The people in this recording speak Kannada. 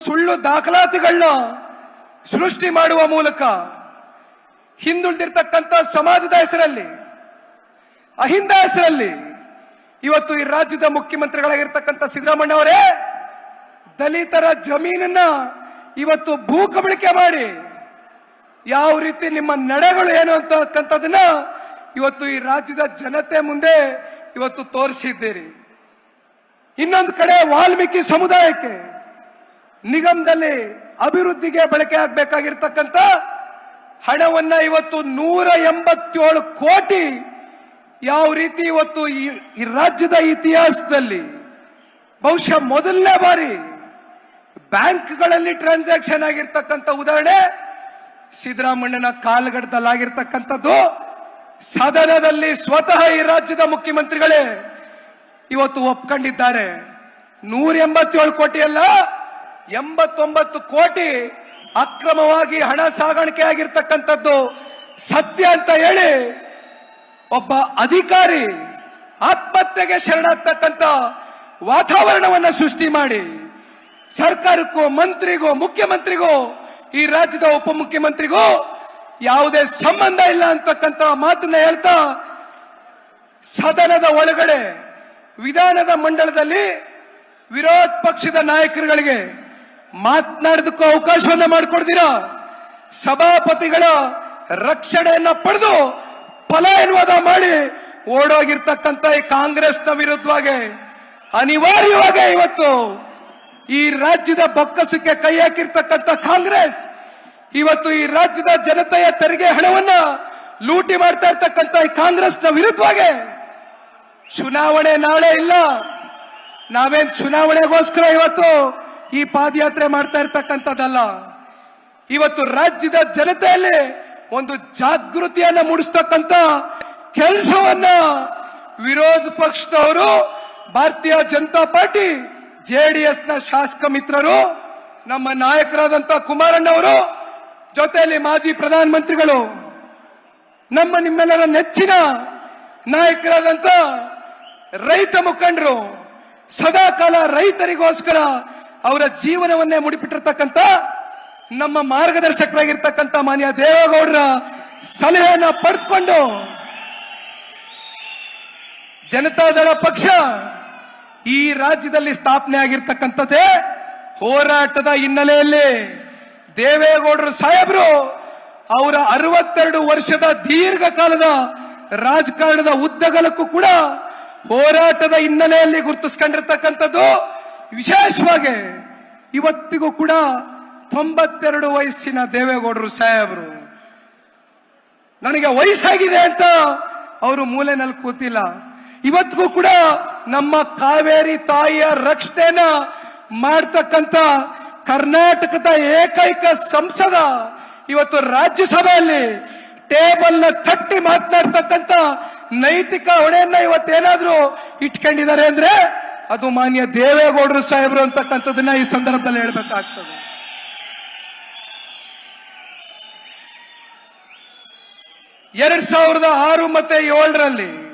ಸುಳ್ಳು ದಾಖಲಾತಿಗಳನ್ನ ಸೃಷ್ಟಿ ಮಾಡುವ ಮೂಲಕ ಹಿಂದುಳಿದಿರ್ತಕ್ಕಂಥ ಸಮಾಜದ ಹೆಸರಲ್ಲಿ, ಅಹಿಂದ ಹೆಸರಲ್ಲಿ ಇವತ್ತು ಈ ರಾಜ್ಯದ ಮುಖ್ಯಮಂತ್ರಿಗಳಾಗಿರ್ತಕ್ಕಂಥ ಸಿದ್ದರಾಮಣ್ಣ ಅವರೇ ದಲಿತರ ಜಮೀನನ್ನ ಇವತ್ತು ಭೂ ಕಬಳಿಕೆ ಮಾಡಿ ಯಾವ ರೀತಿ ನಿಮ್ಮ ನಡೆಗಳು ಏನು ಅಂತಕ್ಕಂಥದನ್ನ ಇವತ್ತು ಈ ರಾಜ್ಯದ ಜನತೆ ಮುಂದೆ ಇವತ್ತು ತೋರಿಸಿದ್ದೀರಿ. ಇನ್ನೊಂದು ಕಡೆ ವಾಲ್ಮೀಕಿ ಸಮುದಾಯಕ್ಕೆ ನಿಗಮದಲ್ಲಿ ಅಭಿವೃದ್ಧಿಗೆ ಬಳಕೆ ಆಗಬೇಕಾಗಿರ್ತಕ್ಕಂಥ ಹಣವನ್ನ ಇವತ್ತು ನೂರ ಎಂಬತ್ತೇಳು ಕೋಟಿ ಯಾವ ರೀತಿ ಇವತ್ತು ಈ ರಾಜ್ಯದ ಇತಿಹಾಸದಲ್ಲಿ ಬಹುಶಃ ಮೊದಲನೇ ಬಾರಿ ಬ್ಯಾಂಕ್ಗಳಲ್ಲಿ ಟ್ರಾನ್ಸಾಕ್ಷನ್ ಆಗಿರ್ತಕ್ಕಂಥ ಉದಾಹರಣೆ ಸಿದ್ದರಾಮಣ್ಣನ ಕಾಲಘಟ್ಟದಲ್ಲಾಗಿರ್ತಕ್ಕಂಥದ್ದು ಸದನದಲ್ಲಿ ಸ್ವತಃ ಈ ರಾಜ್ಯದ ಮುಖ್ಯಮಂತ್ರಿಗಳೇ ಇವತ್ತು ಒಪ್ಕೊಂಡಿದ್ದಾರೆ. ನೂರ ಎಂಬತ್ತೇಳು ಕೋಟಿ ಅಲ್ಲ ಎಂಬತ್ತೊಂಬತ್ತು ಕೋಟಿ ಅಕ್ರಮವಾಗಿ ಹಣ ಸಾಗಾಣಿಕೆ ಆಗಿರ್ತಕ್ಕಂಥದ್ದು ಸತ್ಯ ಅಂತ ಹೇಳಿ ಒಬ್ಬ ಅಧಿಕಾರಿ ಆತ್ಮಹತ್ಯೆಗೆ ಶರಣಾಗ್ತಕ್ಕಂಥ ವಾತಾವರಣವನ್ನ ಸೃಷ್ಟಿ ಮಾಡಿ ಸರ್ಕಾರಕ್ಕೂ ಮಂತ್ರಿಗೂ ಮುಖ್ಯಮಂತ್ರಿಗೂ ಈ ರಾಜ್ಯದ ಉಪಮುಖ್ಯಮಂತ್ರಿಗೂ ಯಾವುದೇ ಸಂಬಂಧ ಇಲ್ಲ ಅಂತಕ್ಕಂಥ ಮಾತನ್ನ ಹೇಳ್ತಾ ಸದನದ ಒಳಗಡೆ ವಿಧಾನದ ಮಂಡಲದಲ್ಲಿ ವಿರೋಧ ಪಕ್ಷದ ನಾಯಕರುಗಳಿಗೆ ಮಾತನಾಡೋದಕ್ಕೂ ಅವಕಾಶವನ್ನ ಮಾಡಿಕೊಡ್ತೀರಾ? ಸಭಾಪತಿಗಳ ರಕ್ಷಣೆಯನ್ನ ಪಡೆದು ಫಲಾನುವಾದ ಮಾಡಿ ಓಡೋಗಿರ್ತಕ್ಕಂಥ ಈ ಕಾಂಗ್ರೆಸ್ನ ವಿರುದ್ಧವಾಗಿ ಅನಿವಾರ್ಯವಾಗಿ ಇವತ್ತು ಈ ರಾಜ್ಯದ ಬೊಕ್ಕಸಕ್ಕೆ ಕೈ ಹಾಕಿರ್ತಕ್ಕಂಥ ಕಾಂಗ್ರೆಸ್ ಇವತ್ತು ಈ ರಾಜ್ಯದ ಜನತೆಯ ತೆರಿಗೆ ಹಣವನ್ನ ಲೂಟಿ ಮಾಡ್ತಾ ಇರ್ತಕ್ಕಂಥ ಈ ಕಾಂಗ್ರೆಸ್ನ ವಿರುದ್ಧವಾಗಿ ಚುನಾವಣೆ ನಾಳೆ ಇಲ್ಲ. ನಾವೇನ್ ಚುನಾವಣೆಗೋಸ್ಕರ ಇವತ್ತು ಈ ಪಾದಯಾತ್ರೆ ಮಾಡ್ತಾ ಇರ್ತಕ್ಕಂಥದ್ದಲ್ಲ. ಇವತ್ತು ರಾಜ್ಯದ ಜನತೆಯಲ್ಲಿ ಒಂದು ಜಾಗೃತಿಯನ್ನ ಮೂಡಿಸ್ತಕ್ಕಂಥ ಕೆಲಸವನ್ನ ವಿರೋಧ ಪಕ್ಷದವರು, ಭಾರತೀಯ ಜನತಾ ಪಾರ್ಟಿ ಜೆಡಿಎಸ್ನ ಶಾಸಕ ಮಿತ್ರರು, ನಮ್ಮ ನಾಯಕರಾದಂತ ಕುಮಾರಣ್ಣವರು, ಜೊತೆಯಲ್ಲಿ ಮಾಜಿ ಪ್ರಧಾನಮಂತ್ರಿಗಳು, ನಮ್ಮ ನಿಮ್ಮೆಲ್ಲರ ನೆಚ್ಚಿನ ನಾಯಕರಾದಂತ ರೈತ ಮುಖಂಡರು, ಸದಾಕಾಲ ರೈತರಿಗೋಸ್ಕರ ಅವರ ಜೀವನವನ್ನೇ ಮುಡಿಪಿಟ್ಟಿರ್ತಕ್ಕಂಥ ನಮ್ಮ ಮಾರ್ಗದರ್ಶಕರಾಗಿರ್ತಕ್ಕಂಥ ಮಾನ್ಯ ದೇವೇಗೌಡರ ಸಲಹೆಯನ್ನ ಪಡೆದುಕೊಂಡು ಜನತಾದಳ ಪಕ್ಷ ಈ ರಾಜ್ಯದಲ್ಲಿ ಸ್ಥಾಪನೆ ಆಗಿರ್ತಕ್ಕಂಥದ್ದೇ ಹೋರಾಟದ ಹಿನ್ನೆಲೆಯಲ್ಲಿ ದೇವೇಗೌಡರು ಸಾಹೇಬರು ಅವರ ಅರವತ್ತೆರಡು ವರ್ಷದ ದೀರ್ಘಕಾಲದ ರಾಜಕಾರಣದ ಉದ್ದಗಲಕ್ಕೂ ಕೂಡ ಹೋರಾಟದ ಹಿನ್ನೆಲೆಯಲ್ಲಿ ಗುರುತಿಸ್ಕೊಂಡಿರ್ತಕ್ಕಂಥದ್ದು. ವಿಶೇಷವಾಗಿ ಇವತ್ತಿಗೂ ಕೂಡ ತೊಂಬತ್ತೆರಡು ವಯಸ್ಸಿನ ದೇವೇಗೌಡರು ಸಾಹೇಬರು, ನನಗೆ ವಯಸ್ಸಾಗಿದೆ ಅಂತ ಅವರು ಮೂಲೆನಲ್ಲಿ ಕೂತಿಲ್ಲ. ಇವತ್ತಿಗೂ ಕೂಡ ನಮ್ಮ ಕಾವೇರಿ ತಾಯಿಯ ರಕ್ಷಣೆನ ಮಾಡ್ತಕ್ಕಂಥ ಕರ್ನಾಟಕದ ಏಕೈಕ ಸಂಸದ ಇವತ್ತು ರಾಜ್ಯಸಭೆಯಲ್ಲಿ ಟೇಬಲ್ ತಟ್ಟಿ ಮಾತನಾಡ್ತಕ್ಕಂಥ ನೈತಿಕ ಹೊಣೆಯನ್ನ ಇವತ್ತೇನಾದ್ರೂ ಇಟ್ಕೊಂಡಿದ್ದಾರೆ ಅಂದ್ರೆ ಅದು ಮಾನ್ಯ ದೇವೇಗೌಡರು ಸಾಹೇಬರು ಅಂತಕ್ಕಂಥದ್ದನ್ನ ಈ ಸಂದರ್ಭದಲ್ಲಿ ಹೇಳ್ಬೇಕಾಗ್ತದೆ. ಎರಡ್ ಸಾವಿರದ ಆರು ಮತ್ತೆ ಏಳರಲ್ಲಿ